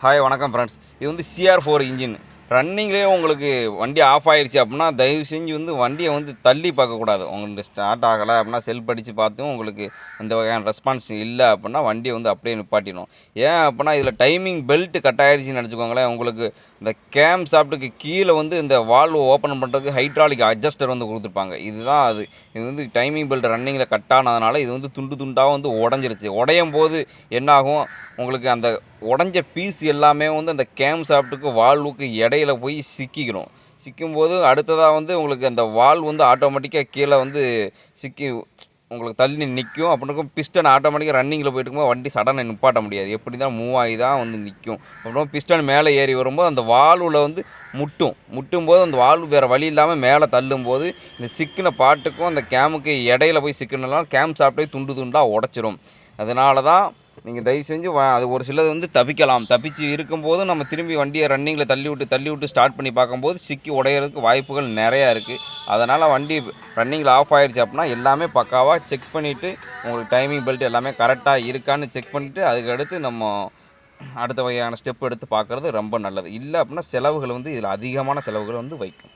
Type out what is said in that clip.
Hi வணக்கம் friends இது வந்து சிஆர் ஃபோர் இன்ஜின் ரன்னிங்லேயே உங்களுக்கு வண்டி ஆஃப் ஆயிடுச்சு அப்படின்னா தயவு செஞ்சு வந்து வண்டியை வந்து தள்ளி பார்க்கக்கூடாது. உங்களுக்கு ஸ்டார்ட் ஆகலை அப்படின்னா செல்ஃப் அடித்து பார்த்தும் உங்களுக்கு இந்த வகையான ரெஸ்பான்ஸ் இல்லை அப்படின்னா வண்டியை வந்து அப்படியே நிப்பாட்டிடணும். ஏன் அப்படின்னா இதில் டைமிங் பெல்ட் கட் ஆயிடுச்சுன்னு நினச்சிக்கோங்களேன். உங்களுக்கு இந்த கேம் சாப்பிட்டுக்கு கீழே வந்து இந்த வால்வ் ஓப்பன் பண்ணுறதுக்கு ஹைட்ராலிக் அட்ஜஸ்டர் வந்து கொடுத்துருப்பாங்க. இதுதான் அது. இது வந்து டைமிங் பெல்ட் ரன்னிங்கில் கட் ஆனதுனால இது வந்து துண்டு துண்டாக வந்து உடஞ்சிருச்சு. உடையும் போது என்னாகும்? உங்களுக்கு அந்த உடஞ்ச பீஸ் எல்லாமே வந்து அந்த கேம் சாப்பிட்டுக்கு வால்வுக்கு இடையில் போய் சிக்கிக்கிறோம். சிக்கும்போது அடுத்ததாக வந்து உங்களுக்கு அந்த வால் வந்து ஆட்டோமேட்டிக்காக கீழே வந்து சிக்கி உங்களுக்கு தள்ளி நிற்கும் அப்புறம் பிஸ்டன் ஆட்டோமேட்டிக்காக ரன்னிங்கில் போயிட்டு இருக்கும்போது வண்டி சடனை நிப்பாட்ட முடியாது. எப்படி தான் மூவ் ஆகி தான் வந்து நிற்கும் அப்புறம் பிஸ்டன் மேலே ஏறி வரும்போது அந்த வால்வில் வந்து முட்டும். முட்டும் போது அந்த வால்வு வேறு வழி இல்லாமல் மேலே தள்ளும்போது இந்த சிக்கின பாட்டுக்கும் அந்த கேமுக்கு இடையில போய் சிக்கினாலும் கேம் சாப்பிட்டே துண்டு துண்டாக உடச்சிரும். அதனால தான் நீங்கள் தயவு செஞ்சு அது ஒரு சிலது வந்து தப்பிக்கலாம். தப்பிச்சு இருக்கும்போது நம்ம திரும்பி வண்டியை ரன்னிங்கில் தள்ளி விட்டு தள்ளி விட்டு ஸ்டார்ட் பண்ணி பார்க்கும்போது சிக்கி உடையிறதுக்கு வாய்ப்புகள் நிறையா இருக்குது அதனால் வண்டி ரன்னிங்கில் ஆஃப் ஆகிடுச்சு அப்படின்னா எல்லாமே பக்காவாக செக் பண்ணிவிட்டு உங்களுக்கு டைமிங் பெல்ட் எல்லாமே கரெக்டாக இருக்கான்னு செக் பண்ணிவிட்டு அதுக்கடுத்து நம்ம அடுத்த வகையான ஸ்டெப் எடுத்து பார்க்குறது ரொம்ப நல்லது. இல்லை அப்படின்னா செலவுகள் வந்து இதில் அதிகமான செலவுகள் வந்து வைக்கும்.